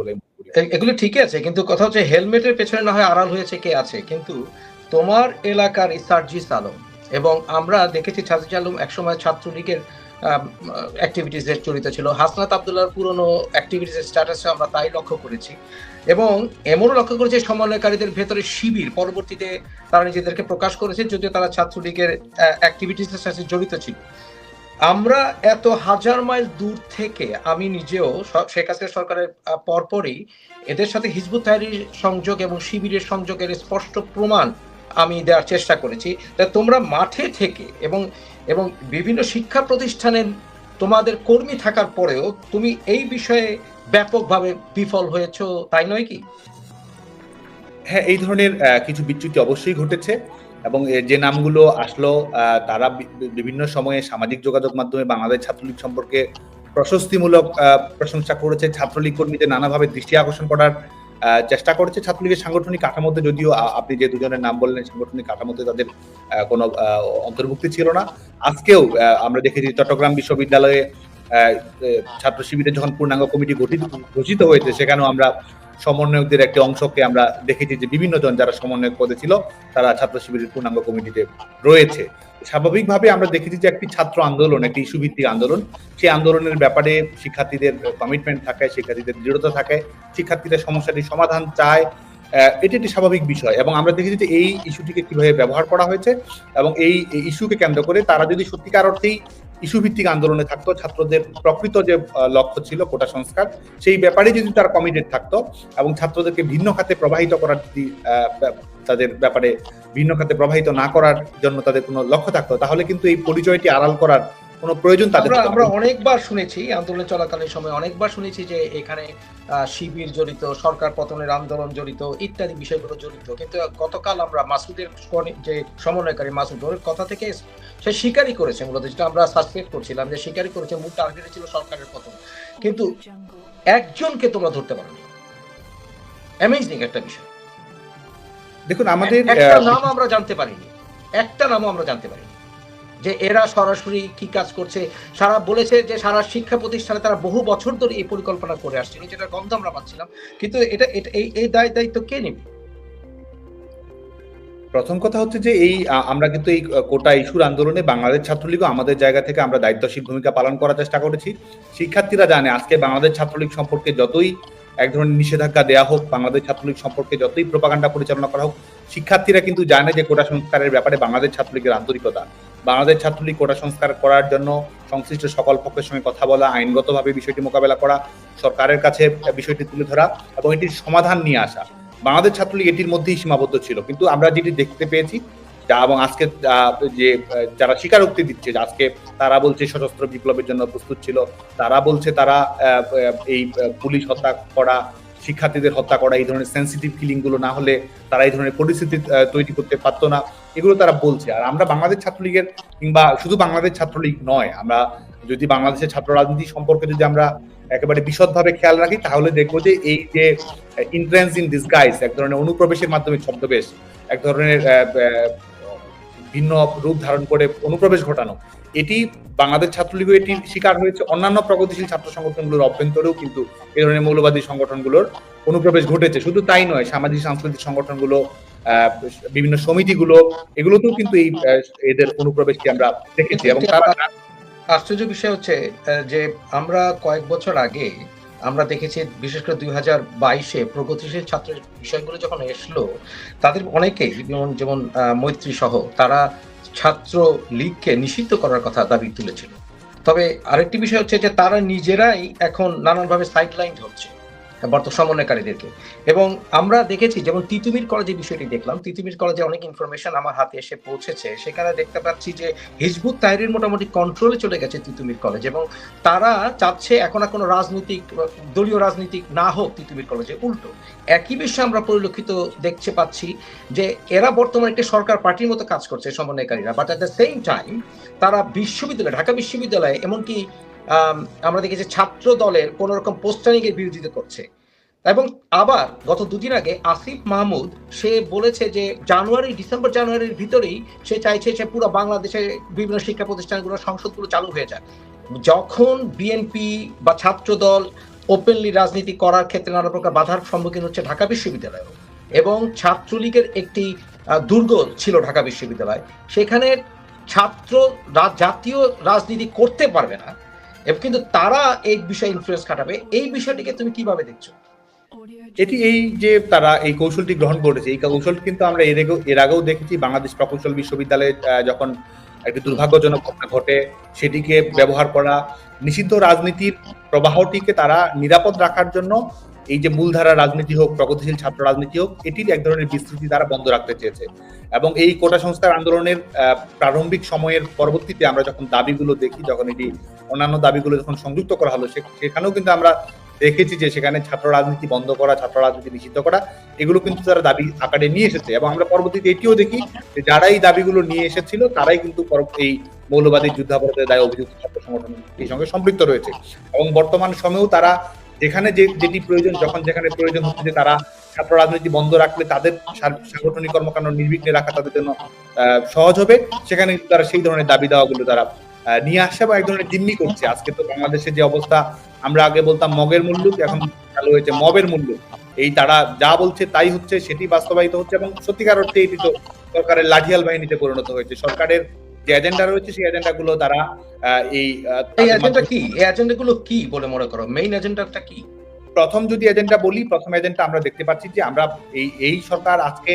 বলে এগুলো ঠিকই আছে, কিন্তু কথা হচ্ছে হেলমেটের পেছনে না হয় আড়াল হয়েছে কে আছে। কিন্তু তোমার এলাকার ইসার্জিস আলম এবং আমরা দেখেছি সাজিজ আলম একসময় ছাত্রলীগের অ্যাক্টিভিটিসে জড়িত ছিল। হাসনাত আবদুল্লাহর পুরনো অ্যাক্টিভিটিসের স্ট্যাটাসে আমরা তাই লক্ষ্য করেছি। এবং এমনও লক্ষ্য করেছি সমন্বয়কারীদের ভেতরে শিবির পরবর্তীতে তারা নিজেদেরকে প্রকাশ করেছে, যদিও তারা ছাত্রলীগের অ্যাক্টিভিটিসের সাথে জড়িত ছিল। আমরা এত হাজার মাইল দূর থেকে আমি নিজেও শেখ হাসিনা সরকারের পরপরই এদের সাথে হিজবুত তাহরির সংযোগ এবং শিবিরের সংযোগের স্পষ্ট প্রমাণ আমি দেওয়ার চেষ্টা করেছি। তা তোমরা মাঠে থেকে এবং এবং বিভিন্ন শিক্ষা প্রতিষ্ঠানে তোমাদের কর্মী থাকার পরেও তুমি এই বিষয়ে ব্যাপকভাবে বিফল হয়েছো, তাই নয় কি? হ্যাঁ এই ধরনের কিছু বিচ্যুতি অবশ্যই ঘটেছে। এবং যে নামগুলো আসলো তারা বিভিন্ন সময়ে সামাজিক যোগাযোগ মাধ্যমে বাংলাদেশ ছাত্রলীগ সম্পর্কে প্রশস্তিমূলক প্রশংসা করেছে। ছাত্রলীগ কর্মীদের নানাভাবে দৃষ্টি আকর্ষণ করার চেষ্টা করেছে। ছাত্রলীগের সাংগঠনিক কাঠামোতে যদিও আপনি যে দুজনের নাম বললেন, সাংগঠনিক কাঠামোতে তাদের কোনো অন্তর্ভুক্তি ছিল না। আজকেও আমরা দেখেছি চট্টগ্রাম বিশ্ববিদ্যালয়ে ছাত্র শিবিরের যখন পূর্ণাঙ্গ কমিটি গঠিত, ঘোষিত হয়েছে, সেখানেও আমরা সমন্বয়কদের একটি অংশকে আমরা দেখেছি যে বিভিন্ন জন যারা সমন্বয়ক পদে ছিল, তারা ছাত্র শিবিরের পূর্ণাঙ্গ কমিটিতে রয়েছে। স্বাভাবিকভাবে আমরা দেখেছি যে একটি ছাত্র আন্দোলন, একটি ইস্যু ভিত্তিক আন্দোলন। সেই আন্দোলনের ব্যাপারে শিক্ষার্থীদের কমিটমেন্ট থাকে শিক্ষার্থীদের দৃঢ়তা থাকে শিক্ষার্থীদের সমস্যাটি সমাধান চায় এটি একটি স্বাভাবিক বিষয়। এবং আমরা দেখেছি যে এই ইস্যুটিকে কীভাবে ব্যবহার করা হয়েছে এবং এই ইস্যুকে কেন্দ্র করে তারা যদি সত্যিকার অর্থেই ইস্যু ভিত্তিক আন্দোলনে থাকতো, ছাত্রদের প্রকৃত যে লক্ষ্য ছিল কোটা সংস্কার, সেই ব্যাপারে যদি তার কমিটেড থাকতো এবং ছাত্রদেরকে ভিন্ন খাতে প্রবাহিত করার যদি তাদের ব্যাপারে ভিন্ন খাতে প্রবাহিত না করার জন্য তাদের কোনো লক্ষ্য থাকতো, তাহলে কিন্তু এই পরিচয়টি আড়াল করার কোনো প্রয়োজন তাদের আমরা অনেকবার শুনেছি আন্দোলন চলাকালীন সময় অনেকবার শুনেছি যে এখানে শিবির জড়িত সরকার পতনের আন্দোলন জড়িত ইত্যাদি বিষয়গুলো জড়িত। কিন্তু গতকাল আমরা মাসুদের যে সমন্বয়কারী মাসুদ ওর কথা থেকে সে স্বীকারই করেছে মূলত যেটা আমরা সাসপেক্ট করছিলাম যে স্বীকারই করেছে মূল টার্গেটে ছিল সরকারের পতন। কিন্তু একজনকে তোমরা ধরতে পারোনি। অ্যামেজিং একটা বিষয়। দেখুন আমাদের একটা নাম আমরা জানতে পারিনি। একটা নামও আমরা জানতে পারিনি। যে এরা সরাসরি কি কাজ করছে। সারা বলেছে যে সারা শিক্ষা প্রতিষ্ঠানে তারা বহু বছর ধরে এই পরিকল্পনা করে আসছে। যেটা গন্ধ আমরা পাচ্ছিলাম। কিন্তু এটা এই এই দায়, দায়িত্ব কে নেবে? প্রথম কথা হচ্ছে যে এই আমরা কিন্তু এই কোটা ইস্যুর আন্দোলনে বাংলাদেশ ছাত্রলীগও আমাদের জায়গা থেকে আমরা দায়িত্বশীল ভূমিকা পালন করার চেষ্টা করেছি। শিক্ষার্থীরা জানে, আজকে বাংলাদেশ ছাত্রলীগ সম্পর্কে যতই এক ধরনের নিষেধাজ্ঞা দেওয়া হোক, বাংলাদেশ ছাত্রলীগ সম্পর্কে যতই প্রপাগান্ডা পরিচালনা করা হোক, শিক্ষার্থীরা কিন্তু জানে যে কোটা সংস্কারের ব্যাপারে বাংলাদেশ ছাত্রলীগের আন্তরিকতা। বাংলাদেশ ছাত্রলীগ কোটা সংস্কার করার জন্য সংশ্লিষ্ট সকল পক্ষের সঙ্গে কথা বলা, আইনগতভাবে বিষয়টি মোকাবেলা করা, সরকারের কাছে বিষয়টি তুলে ধরা এবং এটির সমাধান নিয়ে আসা। বাংলাদেশ ছাত্রলীগ এটির মধ্যেই সীমাবদ্ধ ছিল। কিন্তু আমরা যেটি দেখতে পেয়েছি, যা এবং আজকে যে, যারা স্বীকারোক্তি দিচ্ছে যে আজকে তারা বলছে সশস্ত্র বিপ্লবের জন্য প্রস্তুত ছিল, তারা বলছে তারা এই পুলিশ হত্যা করা, শিক্ষার্থীদের হত্যা করা, এই ধরনের সেন্সিটিভ ফিলিংগুলো না হলে তারা এই ধরনের পরিস্থিতি তৈরি করতে পারতো না। এগুলো তারা বলছে। আর আমরা বাংলাদেশ ছাত্রলীগের কিংবা শুধু বাংলাদেশ ছাত্রলীগ নয়, আমরা যদি বাংলাদেশের ছাত্র রাজনীতি সম্পর্কে যদি আমরা একেবারে বিশদভাবে খেয়াল রাখি, তাহলে দেখব যে এই যে ইন্ট্রেন্স ইন ডিসগাইজ এক ধরনের অনুপ্রবেশের মাধ্যমে ছদ্মবেশ, এক ধরনের ভিন্ন রূপ ধারণ করে অনুপ্রবেশ ঘটানো, এটি বাংলাদেশ ছাত্রলীগও এটির শিকার হয়েছে। অন্যান্য প্রগতিশীল ছাত্র সংগঠনগুলোর অভ্যন্তরেও কিন্তু এই ধরনের মৌলবাদী সংগঠনগুলোর অনুপ্রবেশ ঘটেছে। শুধু তাই নয়, সামাজিক, সাংস্কৃতিক সংগঠনগুলো বিভিন্ন সমিতিগুলো এগুলোতেও কিন্তু এই এদের অনুপ্রবেশটি আমরা দেখেছি এবং তারা আশ্চর্য বিষয় হচ্ছে যে আমরা কয়েক বছর আগে আমরা দেখেছি বিশেষ করে দুই হাজার বাইশে প্রগতিশীল ছাত্র বিষয়গুলো যখন এসলো তাদের অনেকেই যেমন যেমন মৈত্রী সহ তারা ছাত্র লীগকে নিষিদ্ধ করার কথা দাবি তুলেছিল। তবে আরেকটি বিষয় হচ্ছে যে তারা নিজেরাই এখন নানানভাবে সাইডলাইন হচ্ছে। বর্ত সমন্বয়কারীদেরকে। এবং আমরা দেখেছি, যেমন তিতুমির কলেজে বিষয়টি দেখলাম, তিতুমির কলেজে অনেক ইনফরমেশন আমার হাতে এসে পৌঁছেছে। সেখানে দেখতে পাচ্ছি যে হিজবুত তাহরির মোটামুটি কন্ট্রোলে চলে গেছে তিতুমির কলেজ এবং তারা চাচ্ছে এখন আর কোনো রাজনৈতিক, দলীয় রাজনীতিক না হোক তিতুমির কলেজে, উল্টো। একই বিষয়ে আমরা পরিলক্ষিত দেখতে পাচ্ছি যে এরা বর্তমানে একটি সরকার পার্টির মতো কাজ করছে সমন্বয়কারীরা but at the same time তারা বিশ্ববিদ্যালয়, ঢাকা বিশ্ববিদ্যালয়ে এমনকি আমরা দেখেছি ছাত্র দলের কোন রকম পোস্টারিং এর বিরোধিতা করছে। এবং আবার গত দুদিন আগে আসিফ মাহমুদ, সে বলেছে যে জানুয়ারি, ডিসেম্বর জানুয়ারির ভিতরেই সে চাইছে সে পুরো বাংলাদেশে বিভিন্ন শিক্ষা প্রতিষ্ঠানগুলো সংসদগুলো চালু হয়ে যায় যখন বিএনপি বা ছাত্র দল ওপেনলি রাজনীতি করার ক্ষেত্রে নানা প্রকার বাধার সম্মুখীন হচ্ছে ঢাকা বিশ্ববিদ্যালয় এবং ছাত্রলীগের একটি দুর্গ ছিল ঢাকা বিশ্ববিদ্যালয়, সেখানে ছাত্র জাতীয় রাজনীতি করতে পারবে না কিন্তু তারা এই বিষয়ে ইনফ্লুয়েন্স খাটাবে। এই বিষয়টিকে তুমি কীভাবে দেখছ? এটি এই যে তারা এই কৌশলটি গ্রহণ করেছে, এই কৌশল কিন্তু আমরা এর আগেও এর আগেও দেখেছি বাংলাদেশ প্রকৌশল বিশ্ববিদ্যালয়ে যখন একটি দুর্ভাগ্যজনক ঘটনা ঘটে, সেটিকে ব্যবহার করা, নিষিদ্ধ রাজনীতির প্রবাহটিকে তারা নিরাপদ রাখার জন্য এই যে মূলধারা রাজনীতি হোক, প্রগতিশীল ছাত্র রাজনীতি হোক, এটির এক ধরনের বিস্তৃতি তারা বন্ধ রাখতে চেয়েছে। এবং এই কোটা সংস্কার আন্দোলনের প্রারম্ভিক সময়ের পরবর্তীতে আমরা যখন দাবিগুলো দেখি, যখন এটি অন্যান্য দাবিগুলো যখন সংযুক্ত করা হলো সেখানেও কিন্তু আমরা দেখেছি যে সেখানে ছাত্র রাজনীতি বন্ধ করা, ছাত্র রাজনীতি নিষিদ্ধ করা, এগুলো কিন্তু তারা দাবি আকারে নিয়ে এসেছে। এবং আমরা পরবর্তীতে এটিও দেখি যে যারা এই দাবিগুলো নিয়ে এসেছিল, তারাই কিন্তু এই মৌলবাদী যুদ্ধাপরাধের দায় অভিযুক্ত ছাত্র সংগঠন এই সঙ্গে সম্পৃক্ত রয়েছে। এবং বর্তমান সময়েও তারা যেখানে যে যেটি প্রয়োজন, যখন যেখানে প্রয়োজন হচ্ছে যে তারা ছাত্র রাজনীতি বন্ধ রাখলে তাদের সাংগঠনিক কর্মকাণ্ড নির্বিঘ্নে রাখা তাদের জন্য সহজ হবে। সেখানে তারা সেই ধরনের দাবি দাওয়াগুলো তারা নিয়ে আসছে বা এক ধরনের জিম্মি করছে। আজকে তো বাংলাদেশের যে অবস্থা আমরা আগে বলতাম মগের মূল্য এখন চালু হয়েছে মবের মূল্য এই তারা যা বলছে তাই হচ্ছে সেটি বাস্তবায়িত হচ্ছে এবং সত্যিকার অর্থে এটি তো সরকারের লাঠিয়াল বাহিনীতে পরিণত হয়েছে। সরকারের যে এজেন্ডা রয়েছে সেই এজেন্ডা গুলো তারা এই এই এজেন্ডা কি? এই এজেন্ডা গুলো কি বলে মনে করো? মেইন এজেন্ডাটা কি? প্রথম যদি এজেন্ডা বলি প্রথম এজেন্ডা আমরা দেখতে পাচ্ছি যে আমরা এই এই সরকার আজকে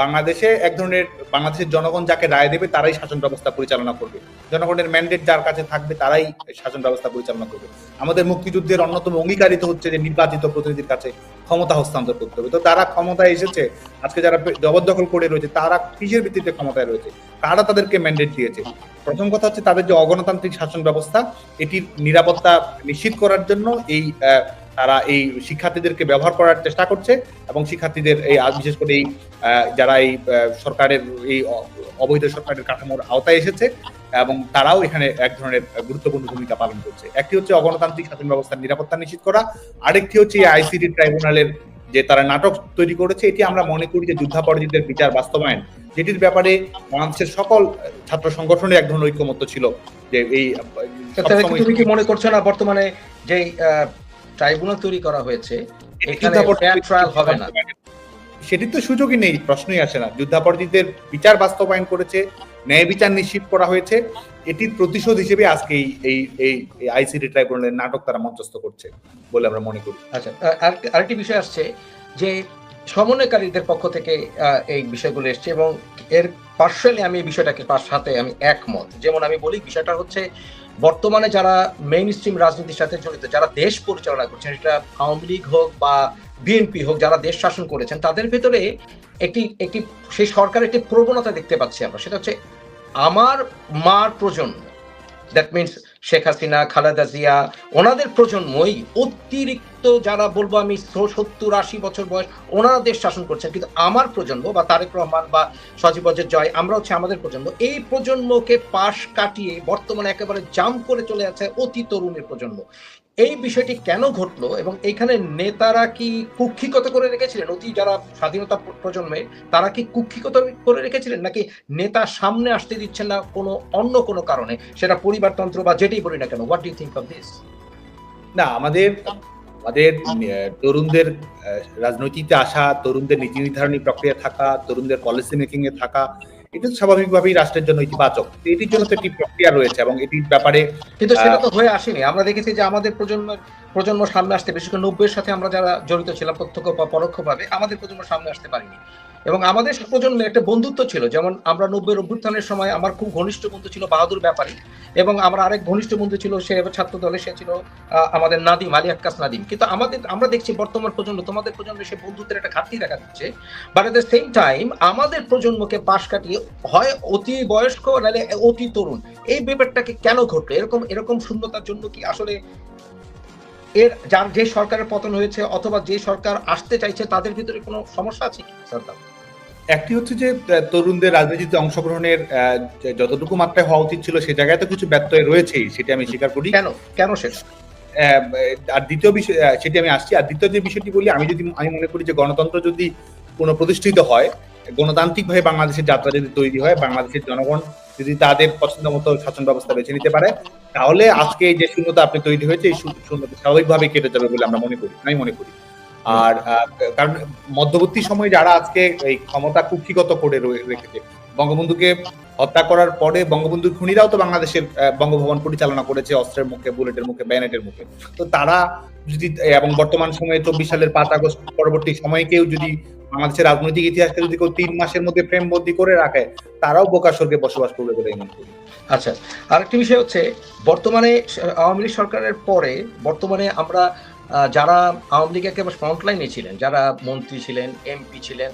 বাংলাদেশে এক ধরনের, বাংলাদেশের জনগণ যাকে রায় দেবে তারাই শাসন ব্যবস্থা পরিচালনা করবে। জনগণের ম্যান্ডেট যার কাছে থাকবে তারাই শাসন ব্যবস্থা পরিচালনা করবে। আমাদের মুক্তিযুদ্ধের অন্যতম অঙ্গীকারিত হচ্ছে যে নির্বাচিত প্রতিনিধির কাছে ক্ষমতা হস্তান্তর করতে হবে। তো তারা ক্ষমতায় এসেছে, আজকে যারা জবরদখল করে রয়েছে, তারা কিসের ভিত্তিতে ক্ষমতায় রয়েছে। কারা তাদেরকে ম্যান্ডেট দিয়েছে? প্রথম কথা হচ্ছে তাদের যে অগণতান্ত্রিক শাসন ব্যবস্থা, এটির নিরাপত্তা নিশ্চিত করার জন্য এই তারা এই শিক্ষার্থীদেরকে ব্যবহার করার চেষ্টা করছে এবং শিক্ষার্থীদের এই বিশেষ করে এই যারা এই সরকারের এই অবৈধ সরকারের কাঠামোর আওতায় এসেছে এবং তারাও এখানে এক ধরনের গুরুত্বপূর্ণ ভূমিকা পালন করছে। একটি হচ্ছে অগণতান্ত্রিক শাসন ব্যবস্থার নিরাপত্তা নিশ্চিত করা আরেকটি হচ্ছে এই আইসিডি ট্রাইব্যুনালের যে তারা নাটক তৈরি করেছে এটি আমরা মনে করি যে যুদ্ধাপরাধীদের বিচার বাস্তবায়ন। যেটির ব্যাপারে বাংলাদেশের সকল ছাত্র সংগঠনের এক ধরনের ঐক্যমত্য ছিল যে এই তুমি কি মনে করছ না বর্তমানে যে ট্রাইব্যুনাল তৈরি করা হয়েছে এখানে হবে না। সেটির তো সুযোগই নেই প্রশ্নই আসে না। যুদ্ধাপরাধীদের বিচার বাস্তবায়ন করেছে ন্যায় বিচার নিশ্চিত করা হয়েছে। এটির প্রতিশোধ হিসেবে আজকে এই এই এই আইসিডি ট্রাইব্যুনালের নাটক তারা মঞ্চস্থ করছে বলে আমরা মনে করি। আচ্ছা আরেকটি- বিষয় আসছে যে সমন্বয়কারীদের পক্ষ থেকে এই বিষয়গুলো এসছে এবং এর পার্সোনালি আমি এই বিষয়টাকে তার সাথে আমি একমত। যেমন আমি বলি বিষয়টা হচ্ছে বর্তমানে যারা মেইন স্ট্রিম রাজনীতির সাথে জড়িত, যারা দেশ পরিচালনা করছেন, সেটা আওয়ামী লীগ হোক বা বিএনপি হোক, যারা দেশ শাসন করেছেন, তাদের ভেতরে একটি একটি, সেই সরকারের একটি প্রবণতা দেখতে পাচ্ছি আমরা। সেটা হচ্ছে, আমার মার প্রজন্ম দ্যাট মিনস শেখ হাসিনা খালেদা জিয়া ওনাদের প্রজন্মই অতিরিক্ত যারা বলব আমি সত্তর, আশি বছর বয়স, ওনাদের শাসন করছেন। কিন্তু আমার প্রজন্ম বা তারেক রহমান বা সজীব অজয় জয়, আমরা হচ্ছে আমাদের প্রজন্ম, এই প্রজন্মকে পাশ কাটিয়ে বর্তমানে একেবারে জাম করে চলে যাচ্ছে অতি তরুণের প্রজন্ম। এই বিষয়টি কেন ঘটলো এবং এখানে নেতারা কি কুক্ষিগত করে রেখেছিলেন? অতি যারা স্বাধীনতা প্র- প্রজন্মের তারা কি কুক্ষিগত করে রেখেছিলেন? নাকি নেতা সামনে আসতে দিচ্ছেন না কোনো অন্য কোনো কারণে? সেটা পরিবারতন্ত্র বা যেটাই বলি না কেন what do think of this না আমাদের আমাদের তরুণদের আহ, রাজনৈতিকতে আসা তরুণদের নীতি নির্ধারণী প্রক্রিয়া থাকা তরুণদের পলিসি মেকিং এ থাকা এটা তো স্বাভাবিকভাবেই রাষ্ট্রের জন্য ইতিবাচক। এটির জন্য তো একটি প্রক্রিয়া রয়েছে এবং এটির ব্যাপারে কিন্তু সেটা তো হয়ে আসেনি। আমরা দেখেছি যে আমাদের প্রজন্ম প্রজন্ম সামনে আসতে বিশেষ করে নব্বইয়ের সাথে আমরা যারা জড়িত ছিলাম প্রত্যক্ষ বা পরোক্ষভাবে আমাদের প্রজন্ম সামনে আসতে পারিনি। এবং আমাদের প্রজন্মে একটা বন্ধুত্ব ছিল। যেমন আমরা নব্বই অভ্যুত্থানের সময় আমার খুব ঘনিষ্ঠ বন্ধু ছিল বাহাদুর ব্যাপারী এবং আমার আরেক ঘনিষ্ঠ বন্ধু ছিল সে ছাত্র দলে সে ছিল আমাদের নাদিম, আলী আক্কাস নাদিম। কিন্তু আমাদের, আমরা দেখছি বর্তমান প্রজন্ম, তোমাদের প্রজন্মে সে বন্ধুত্বের একটা ঘাটতি দেখা দিচ্ছে। But at the same time আমাদের প্রজন্মকে পাশ কাটিয়ে হয় অতি বয়স্ক, নাহলে অতি তরুণ। এই ব্যাপারটাকে কেন ঘটলো? এরকম এরকম শূন্যতার জন্য কি আসলে এর, যার যে সরকারের পতন হয়েছে অথবা যে সরকার আসতে চাইছে, তাদের ভিতরে কোনো সমস্যা আছে? কি সরকার। একটি হচ্ছে যে তরুণদের রাজনীতিতে অংশগ্রহণের যতটুকু মাত্রায় হওয়া উচিত ছিল সে জায়গায় তো কিছু ব্যত্যয় রয়েছেই সেটি আমি স্বীকার করি। কেন? কেন সেটা? আর দ্বিতীয় বিষয় সেটি আমি আসছি। আর দ্বিতীয় যে বিষয়টি বলি আমি যদি আমি মনে করি যে গণতন্ত্র যদি পুনঃপ্রতিষ্ঠিত হয় গণতান্ত্রিকভাবে বাংলাদেশের যাত্রা যদি তৈরি হয় বাংলাদেশের জনগণ যদি তাদের পছন্দ মতো শাসন ব্যবস্থা বেছে নিতে পারে তাহলে আজকে যে শূন্যতা আপনি তৈরি হয়েছে এই শূন্যতা স্বাভাবিকভাবে কেটে যাবে বলে আমরা মনে করি আমি মনে করি। আর কারণ মধ্যবর্তী সময়ে যারা আজকে এই ক্ষমতা কুক্ষিগত করে রেখেছে, বঙ্গবন্ধুকে হত্যা করার পরে বঙ্গবন্ধুর খুনিরাও তো বাংলাদেশের বঙ্গভবন পরিচালনা করেছে অস্ত্রের মুখে, বুলেটের মুখে, ব্যানেটের মুখে। তো তারা যদি, এবং বর্তমান সময়ে চব্বিশ সালের পাঁচ আগস্ট পরবর্তী সময়ে কেউ যদি বাংলাদেশের রাজনৈতিক ইতিহাসকে যদি কেউ তিন মাসের মধ্যে ফ্রেমবন্দি করে রাখে, তারাও বোকা স্বর্গে বসবাস করবে বলে মনে করি। আচ্ছা আরেকটি বিষয় হচ্ছে, বর্তমানে আওয়ামী লীগ সরকারের পরে, বর্তমানে আমরা যারা আওয়ামী লীগ একেবারে ফ্রন্টলাইনে ছিলেন, যারা মন্ত্রী ছিলেন এমপি ছিলেন,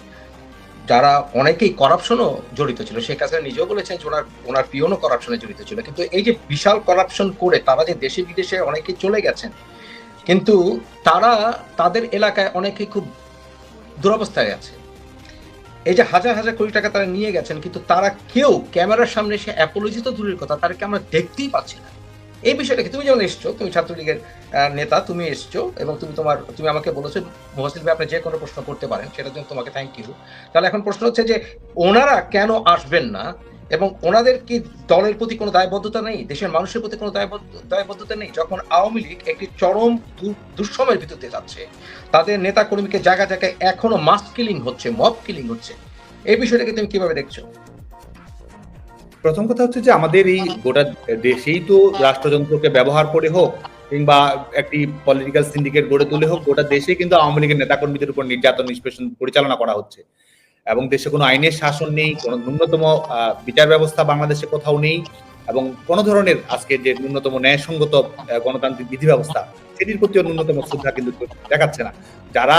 যারা অনেকেই করাপশনও জড়িত ছিল। শেখ হাসিনা নিজেও বলেছেন যে ওনার ওনার পিওনও করাপশনে জড়িত ছিল। কিন্তু এই যে বিশাল করাপশন করে তারা যে দেশে বিদেশে অনেকেই চলে গেছেন, কিন্তু তারা তাদের এলাকায় অনেকেই খুব দুরবস্থায় আছে। এই যে হাজার হাজার কোটি টাকা তারা নিয়ে গেছেন, কিন্তু তারা কেউ ক্যামেরার সামনে এসে অ্যাপোলজি তো দূরের কথা, তাদেরকে আমরা দেখতেই পাচ্ছি না। এই বিষয়টাকে তুমি যেমন এসছো, তুমি ছাত্রলীগের নেতা, তুমি এসছো এবং তুমি তোমার, তুমি আমাকে বলেছ মহসিন ভাই আপনি যে কোনো প্রশ্ন করতে পারেন, সেটার জন্য তোমাকে থ্যাংক ইউ তাহলে এখন প্রশ্ন হচ্ছে যে, ওনারা কেন আসবেন না? এবং ওনাদের কি দলের প্রতি কোনো দায়বদ্ধতা নেই? দেশের মানুষের প্রতি কোনো দায়বদ্ধ- দায়বদ্ধতা নেই? যখন আওয়ামী লীগ একটি চরম দুঃসময়ের ভিতর দিয়ে যাচ্ছে, তাদের নেতা কর্মীকে জায়গা জায়গায় এখনও মাস কিলিং হচ্ছে মব কিলিং হচ্ছে, এই বিষয়টাকে তুমি কীভাবে দেখছ? প্রথম কথা হচ্ছে যে আমাদের এই গোটা দেশেই তো রাষ্ট্রযন্ত্রকে ব্যবহার করে হোক কিংবা একটি পলিটিক্যাল সিন্ডিকেট গড়ে তুলে হোক, গোটা দেশে কিন্তু আওয়ামী লীগের নেতাকর্মীদের উপর নির্যাতন, নিষ্পেষণ পরিচালনা করা হচ্ছে। এবং দেশে কোনো আইনের শাসন নেই, কোনো ন্যূনতম বিচার ব্যবস্থা বাংলাদেশে কোথাও নেই। এবং কোনো ধরনের আজকে যে ন্যূনতম ন্যায়সঙ্গত গণতান্ত্রিক বিধি ব্যবস্থা, সেটির প্রতিও ন্যূনতম শ্রদ্ধা কিন্তু দেখাচ্ছে না। যারা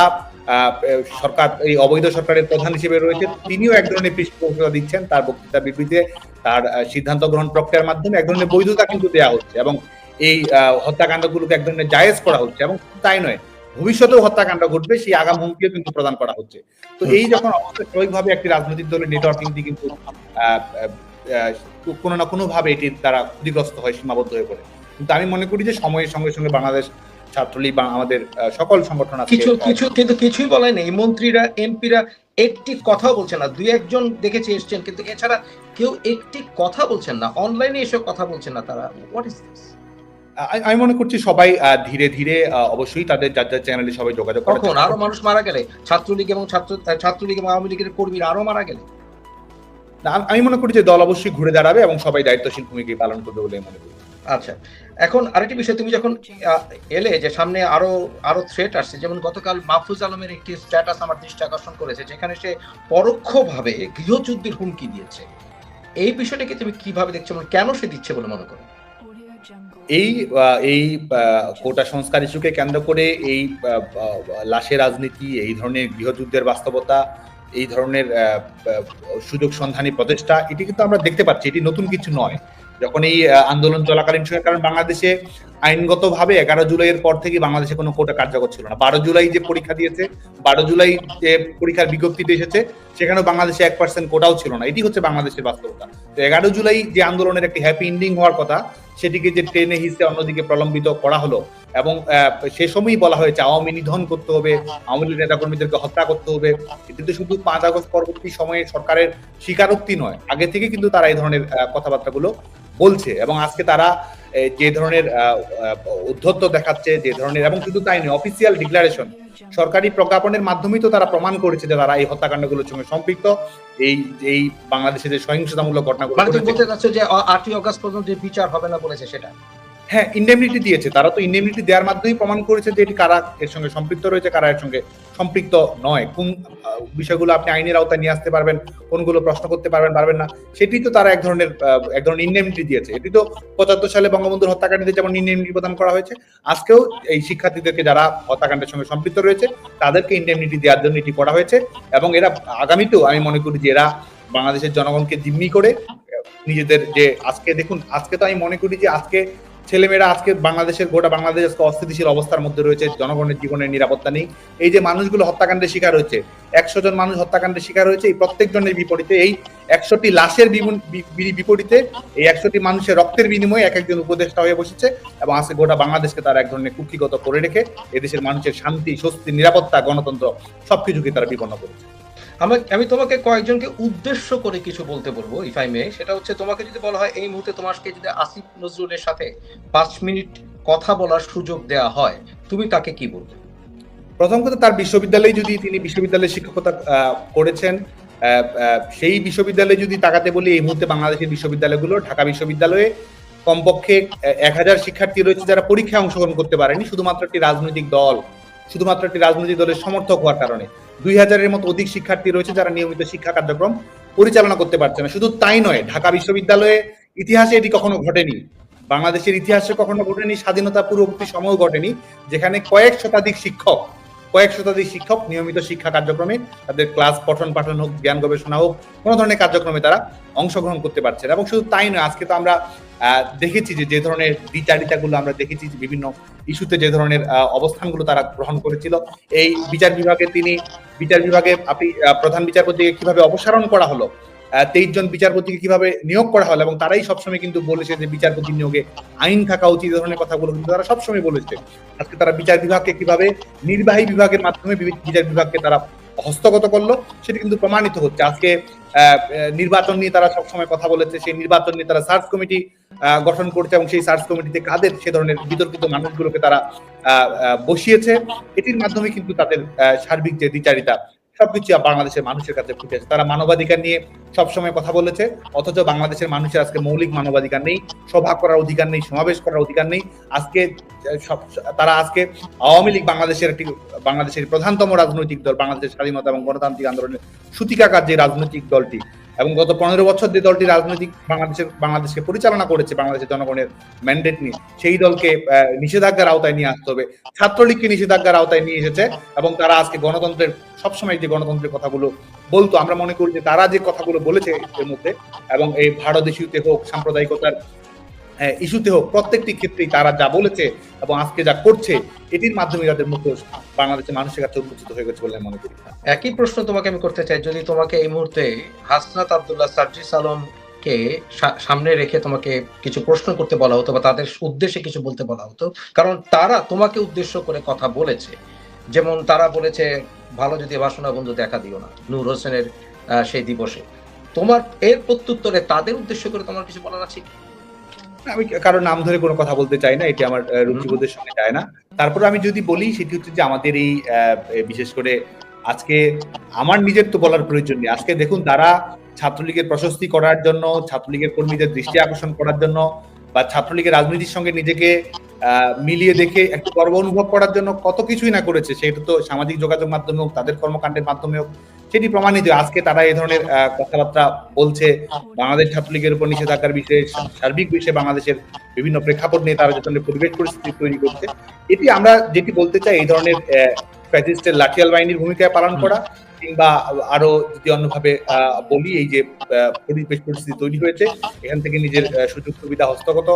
সরকার, এই অবৈধ সরকারের প্রধান হিসেবে রয়েছে তিনিও এক ধরনের পৃষ্ঠপোষকতা দিচ্ছেন। তার বক্তৃতা বিবৃতিতে তার সিদ্ধান্ত গ্রহণ প্রক্রিয়ার মাধ্যমে এক ধরনের বৈধতা কিন্তু দেওয়া হচ্ছে এবং এই হত্যাকাণ্ডগুলোকে এক ধরনের জায়েজ করা হচ্ছে এবং তাই নয়, ভবিষ্যতেও হত্যাকাণ্ড ঘটবে, সেই আগাম হুমকিও কিন্তু প্রদান করা হচ্ছে। তো এই যখন অবস্থা একটি রাজনৈতিক দলের নেটওয়ার্কিং দিয়ে কিন্তু কোনো না কোনো ভাবে এটির দ্বারা ক্ষতিগ্রস্ত হয় সীমাবদ্ধ হয়ে পড়ে। কিন্তু আমি মনে করি যে সময়ের সঙ্গে সঙ্গে বাংলাদেশ ছাত্রলীগ বা আমাদের সকল সংগঠন কিছু কিছু কিন্তু কিছুই বলে নেই। মন্ত্রীরা এমপিরা একটি কথা বলছে না। দুই একজন দেখেছি এসছেন কিন্তু এছাড়া কেউ একটি কথা বলছেন না। অনলাইনে এসব কথা বলছেন না তারা। হোয়াট ইজ দিস আমি মনে করছি সবাই ধীরে ধীরে অবশ্যই তাদের যার যার চ্যানেলে সবাই যোগাযোগ করে কখন? আরও মানুষ মারা গেলে? ছাত্রলীগ এবং ছাত্র ছাত্রলীগ এবং আওয়ামী লীগের কর্মীরা আরও মারা গেলে? আমি- মনে করি যে দল অবশ্যই ঘুরে দাঁড়াবে এবং সবাই দায়িত্বশীল ভূমিকা পালন করবে বলে মনে করি। আচ্ছা এখন আরেকটি বিষয় তুমি যখন এলে যে সামনে আরও আরও থ্রেট আসছে যেমন গতকাল মাহফুজ আলমের একটি স্ট্যাটাস আমার দৃষ্টি আকর্ষণ করেছে যেখানে সে পরোক্ষভাবে গৃহযুদ্ধের হুমকি দিয়েছে। এই বিষয়টাকে তুমি কীভাবে দেখছ কেন সে দিচ্ছে বলে মনে করো? এই এই কোটা সংস্কার ইস্যুকে কেন্দ্র করে এই লাশের রাজনীতি এই ধরনের গৃহযুদ্ধের বাস্তবতা এই ধরনের সুযোগ সন্ধানী প্রচেষ্টা, এটি কিন্তু আমরা দেখতে পাচ্ছি, এটি নতুন কিছু নয়। যখন এই আন্দোলন চলাকালীন সময়, কারণ বাংলাদেশে আইনগতভাবে এগারো জুলাইয়ের পর থেকে বাংলাদেশে কোনো কোটা কার্যকর ছিল না। বারো জুলাই যে পরীক্ষা দিয়েছে, বারো জুলাই যে পরীক্ষার বিজ্ঞপ্তিতে এসেছে, সেখানেও বাংলাদেশে এক পার্সেন্ট কোটাও ছিল না। এটি হচ্ছে বাংলাদেশের বাস্তবতা। তো এগারো জুলাই যে আন্দোলনের একটি হ্যাপি এন্ডিং হওয়ার কথা সেটিকে যে টেনে হিসে অন্যদিকে প্রলম্বিত করা হলো এবং সে সময়ই বলা হয়েছে, আওয়ামী নিধন করতে হবে, আওয়ামী লীগ নেতা কর্মীদেরকে হত্যা করতে হবে। কিন্তু শুধু পাঁচ আগস্ট পরবর্তী সময়ে সরকারের স্বীকারোক্তি নয়, আগে থেকে কিন্তু তারা এই ধরনের কথাবার্তাগুলো বলছে এবং আজকে তারা যে ধরনের উদ্ধত্ত দেখাচ্ছে যে ধরনের এবং শুধু তাই নয় অফিসিয়াল ডিক্লারেশন সরকারি প্রজ্ঞাপনের মাধ্যমেই তো তারা প্রমাণ করেছে যে তারা এই হত্যাকাণ্ডগুলোর সঙ্গে সম্পৃক্ত। এই এই বাংলাদেশের যে সহিংসতামূলক ঘটনাগুলো মানে বলতে চাচ্ছে যে আটই অগস্ট পর্যন্ত যে বিচার হবে না বলেছে সেটা? হ্যাঁ ইন্ডেমনিটি দিয়েছে। তারা তো ইন্ডেমনিটি দেওয়ার মাধ্যমেই প্রমাণ করেছে যে এটি কারা এর সঙ্গে সম্পৃক্ত রয়েছে, কারা এর সঙ্গে সম্পৃক্ত নয়। কোন বিষয়গুলো আপনি আইনের আওতায় নিয়ে আসতে পারবেন, কোনগুলো প্রশ্ন করতে পারবেন পারবেন না। সেটি তো তারা এক ধরনের এক ধরনের ইন্ডেমনিটি দিয়েছে। এটি তো পঁচাত্তর সালে বঙ্গবন্ধুর হত্যাকাণ্ডীদের যেমন ইন্ডেমনিটি প্রদান করা হয়েছে, আজকেও এই শিক্ষার্থীদেরকে যারা হত্যাকাণ্ডের সঙ্গে সম্পৃক্ত রয়েছে, তাদেরকে ইন্ডেমনিটি দেওয়ার জন্য এটি করা হয়েছে এবং এরা আগামীতেও আমি মনে করি যে এরা বাংলাদেশের জনগণকে জিম্মি করে নিজেদের যে আজকে, দেখুন, আজকে তো আমি মনে করি যে আজকে ছেলেমেয়েরা আজকে বাংলাদেশের, গোটা বাংলাদেশ আজকে অস্থিতিশীল অবস্থার মধ্যে রয়েছে, জনগণের জীবনের নিরাপত্তা নেই। এই যে মানুষগুলো হত্যাকাণ্ডের শিকার হয়েছে, একশো জন মানুষ হত্যাকাণ্ডের শিকার হয়েছে, এই প্রত্যেক জনের বিপরীতে, এই একশোটি লাশের বিপরীতে, এই একশোটি মানুষের রক্তের বিনিময়ে এক একজন উপদেষ্টা হয়ে বসেছে এবং আজকে গোটা বাংলাদেশকে তারা এক ধরনের কুক্ষিগত করে রেখে এদেশের মানুষের শান্তি, স্বস্তি, নিরাপত্তা, গণতন্ত্র সবকিছুকে তারা বিপন্ন করেছে। আমি আমি তোমাকে কয়েকজনকে উদ্দেশ্য করে কিছু বলতে বলব ইফ আই মে সেটা হচ্ছে, তোমাকে যদি বলা হয়, এই মুহূর্তে তোমাকে যদি আসিফ নজরুলের সাথে পাঁচ মিনিট কথা বলার সুযোগ দেওয়া হয়, তুমি তাকে কি বলবে? প্রথম কথা, তার বিশ্ববিদ্যালয়ে যদি তিনি বিশ্ববিদ্যালয়ে শিক্ষকতা করেছেন সেই বিশ্ববিদ্যালয়ে যদি তাকাতে বলি, এই মুহূর্তে বাংলাদেশের বিশ্ববিদ্যালয়গুলো, ঢাকা বিশ্ববিদ্যালয়ে কমপক্ষে এক হাজার শিক্ষার্থী রয়েছে যারা পরীক্ষায় অংশগ্রহণ করতে পারেনি, শুধুমাত্র একটি রাজনৈতিক দল, শুধুমাত্র একটি রাজনৈতিক দলের সমর্থক হওয়ার কারণে। দুই হাজারের মতো অধিক শিক্ষার্থী রয়েছে যারা নিয়মিত শিক্ষা কার্যক্রম পরিচালনা করতে পারছে না। শুধু তাই নয়, ঢাকা বিশ্ববিদ্যালয়ে ইতিহাসে এটি কখনো ঘটেনি। বাংলাদেশের ইতিহাসে কখনো ঘটেনি, স্বাধীনতা পূর্ববর্তী সময়ও ঘটেনি, যেখানে কয়েক শতাধিক শিক্ষক কয়েক শতাধিক শিক্ষক নিয়মিত শিক্ষা কার্যক্রমে তাদের ক্লাস পঠন পাঠন হোক, জ্ঞান গবেষণা হোক, কোনো ধরনের কার্যক্রমে তারা অংশগ্রহণ করতে পারছে না এবং শুধু তাই নয়, আজকে তো আমরা দেখেছি যে যে ধরনের বিচারিতাগুলো আমরা দেখেছি বিভিন্ন ইস্যুতে যে ধরনের অবস্থানগুলো তারা গ্রহণ করেছিল। এই বিচার বিভাগে তিনি, বিচার বিভাগে আপনি প্রধান বিচারপতিকে কীভাবে অপসারণ করা হলো তেইশ জন বিচারপতিকে কীভাবে নিয়োগ করা হলো এবং তারাই সবসময় কিন্তু বলেছে যে বিচারপতি নিয়োগে আইন থাকা উচিত ধরনের কথাগুলো কিন্তু তারা সবসময় বলেছে। আজকে তারা বিচার বিভাগকে কীভাবে নির্বাহী বিভাগের মাধ্যমে বিচার বিভাগকে তারা হস্তগত করল, সেটা কিন্তু প্রমাণিত হচ্ছে। আজকে নির্বাচন নিয়ে তারা সবসময় কথা বলেছে, সেই নির্বাচন নিয়ে তারা সার্চ কমিটি গঠন করছে এবং সেই সার্চ কমিটিতে কাদের সে ধরনের বিতর্কিত মানুষগুলোকে তারা বসিয়েছে। এটির মাধ্যমে কিন্তু তাদের সার্বিক যে বিচারিতা সবকিছু বাংলাদেশের মানুষের কাছে ফুটে আছে তারা মানবাধিকার নিয়ে সবসময় কথা বলেছে, অথচ বাংলাদেশের মানুষের আজকে মৌলিক মানবাধিকার নেই, সভা করার অধিকার নেই, সমাবেশ করার অধিকার নেই। আজকে সব, তারা আজকে আওয়ামী লীগ বাংলাদেশের একটি, বাংলাদেশের প্রধানতম রাজনৈতিক দল, বাংলাদেশের স্বাধীনতা এবং গণতান্ত্রিক আন্দোলনের সূতিকাকার যে রাজনৈতিক দলটি এবং গত পনেরো বছর যে দলটি রাজনৈতিক বাংলাদেশের, বাংলাদেশকে পরিচালনা করেছে, বাংলাদেশের জনগণের ম্যান্ডেট নিয়ে, সেই দলকে নিষেধাজ্ঞার আওতায় নিয়ে আসতে হবে। ছাত্রলীগকে নিষেধাজ্ঞার আওতায় নিয়ে এসেছে এবং তারা আজকে গণতন্ত্রের, সবসময় যে গণতন্ত্রের কথাগুলো বলতো, আমরা মনে করি যে তারা যে কথাগুলো বলেছে এর মধ্যে এবং এই ভারত ইস্যুতে হোক, সাম্প্রদায়িকতার ইস্যুতে হোক, প্রত্যেকটি ক্ষেত্রেই তারা যা বলেছে এবং আজকে যা করছে, এটির মাধ্যমে তাদের মুখ বাংলাদেশের মানুষের কাছে উন্মোচিত হয়ে গেছে বলে মনে করি। একই প্রশ্ন তোমাকে আমি করতে চাই, যদি তোমাকে এই মুহূর্তে হাসনাত আব্দুল্লাহ সার্জিস আলমকে সামনে রেখে তোমাকে কিছু প্রশ্ন করতে বলা হতো বা তাদের উদ্দেশ্যে কিছু বলতে বলা হতো, কারণ তারা তোমাকে উদ্দেশ্য করে কথা বলেছে। যেমন তারা বলেছে, ভালো যদি বাসনা বন্ধু, দেখা দিও না। নূর হোসেনের সেই দিবসে। তোমার, এর প্রত্যুত্তরে তাদের উদ্দেশ্য করে তোমার কিছু বলার আছে কি? আমি কারও নাম ধরে কোনো কথা বলতে চাই না, এটি আমার রুচিবোধের সঙ্গে যায় না। তারপর আমি যদি বলি, সেটি হচ্ছে যে আমাদের এই বিশেষ করে আজকে আমার নিজের তো বলার প্রয়োজন নেই। আজকে দেখুন, তারা ছাত্রলীগের প্রশস্তি করার জন্য, ছাত্রলীগের কর্মীদের দৃষ্টি আকর্ষণ করার জন্য বা ছাত্রলীগের রাজনীতির সঙ্গে নিজেকে মিলিয়ে দেখে একটু গর্ব অনুভব করার জন্য কত কিছুই না করেছে। সেটা তো সামাজিক যোগাযোগ মাধ্যমে হোক, তাদের কর্মকাণ্ডের মাধ্যমে হোক সেটি প্রমাণিত। আজকে তারা এই ধরনের কথাবার্তা বলছে। বাংলাদেশ ছাত্রলীগের উপর নিষেধাজ্ঞার বিষয়ে সার্বিক বিষয়ে বাংলাদেশের বিভিন্ন প্রেক্ষাপট নিয়ে তারা যে ধরনের পরিবেশ পরিস্থিতি তৈরি করছে এটি আমরা যেটি বলতে চাই এই ধরনের ফ্যাসিস্টের লাঠিয়াল বাহিনীর ভূমিকা পালন করা কিংবা আরও যদি অন্যভাবে আহ, বলি এই যে পরিবেশ পরিস্থিতি তৈরি হয়েছে এখান থেকে নিজের সুযোগ সুবিধা হস্তগত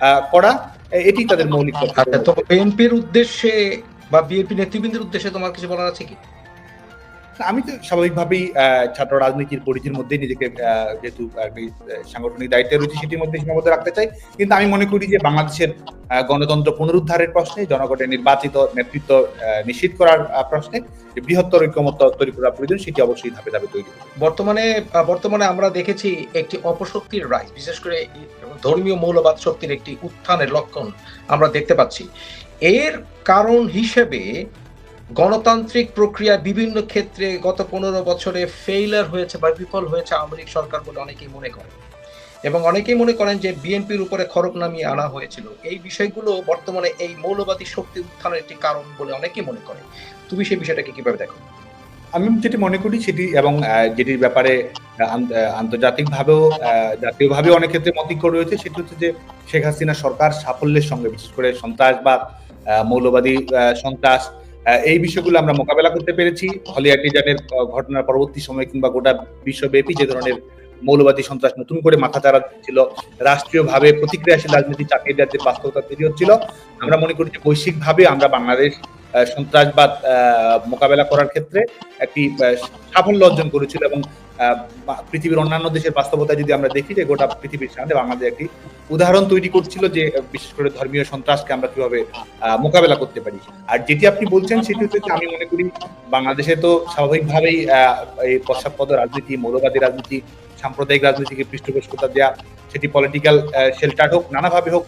আহ, করা এটি তাদের মৌলিক আচ্ছা কর্তব্য। তো বিএনপির উদ্দেশ্যে বা বিএনপি নেতৃবৃন্দের উদ্দেশ্যে তোমার কিছু বলার আছে কি? আমি তো স্বাভাবিকভাবেই ছাত্র রাজনীতির পরিধির মধ্যে নিজেকে যেহেতু সাংগঠনিক দায়িত্বে রয়েছে সেটির মধ্যে সীমাবদ্ধ রাখতে চাই। কিন্তু আমি মনে করি যে বাংলাদেশের গণতন্ত্র পুনরুদ্ধারের প্রশ্নে, জনগণের নির্বাচিত নেতৃত্ব নিশ্চিত করার প্রশ্নে বৃহত্তর ঐক্যমত্য তৈরি করা প্রয়োজন, সেটি অবশ্যই ধাপে ধাপে তৈরি বর্তমানে বর্তমানে আমরা দেখেছি একটি অপশক্তির রাইজ, বিশেষ করে ধর্মীয় মৌলবাদ শক্তির একটি উত্থানের লক্ষণ আমরা দেখতে পাচ্ছি। এর কারণ হিসেবে গণতান্ত্রিক প্রক্রিয়া বিভিন্ন ক্ষেত্রে গত পনেরো বছরে ফেইলার হয়েছে বা বিফল হয়েছে আওয়ামী সরকার বলে অনেকেই মনে করেন। এবং অনেকেই মনে করেন যে বিএনপির উপরে খড়ক নামিয়ে আনা হয়েছিল। এই বিষয়গুলো বর্তমানে এই মৌলবাদী শক্তি উত্থানের একটি কারণ বলে অনেকেই মনে করে তুমি সেই বিষয়টাকে কীভাবে দেখো? আমি যেটি মনে করি সেটি এবং যেটির ব্যাপারে আন্তর্জাতিক ভাবেও জাতীয় অনেক ক্ষেত্রে মতিক্য রয়েছে সেটি হচ্ছে যে শেখ হাসিনা সরকার সাফল্যের সঙ্গে বিশেষ করে সন্ত্রাসবাদ আহ, মৌলবাদী সন্ত্রাস এই বিষয়গুলো আমরা মোকাবেলা করতে পেরেছি। হলিয়াটিজানের ঘটনার পরবর্তী সময় কিংবা গোটা বিশ্বব্যাপী যে ধরনের মৌলবাদী সন্ত্রাস নতুন করে মাথা তারা ছিল রাষ্ট্রীয়ভাবে প্রতিক্রিয়াশীল রাজনীতি চাকরি যে বাস্তবতা তৈরি হচ্ছিল, আমরা মনে করি যে বৈশ্বিকভাবে আমরা বাংলাদেশ সন্ত্রাসবাদ মোকাবেলা করার ক্ষেত্রে একটি সাফল্য অর্জন করেছিল এবং পৃথিবীর অন্যান্য দেশের বাস্তবতায় যদি আমরা দেখি যে গোটা পৃথিবীর সামনে বাংলাদেশ একটি উদাহরণ তৈরি করছিল যে বিশেষ করে ধর্মীয় সন্ত্রাসকে আমরা কীভাবে মোকাবেলা করতে পারি। আর যেটি আপনি বলছেন সেটি হচ্ছে আমি মনে করি বাংলাদেশে তো স্বাভাবিকভাবেই এই পশ্চাৎপদ রাজনীতি, মৌলবাদী রাজনীতি, সাম্প্রদায়িক রাজনীতিকে পৃষ্ঠপোষকতা দেওয়া সেটি পলিটিক্যাল শেল্টার হোক, নানাভাবে হোক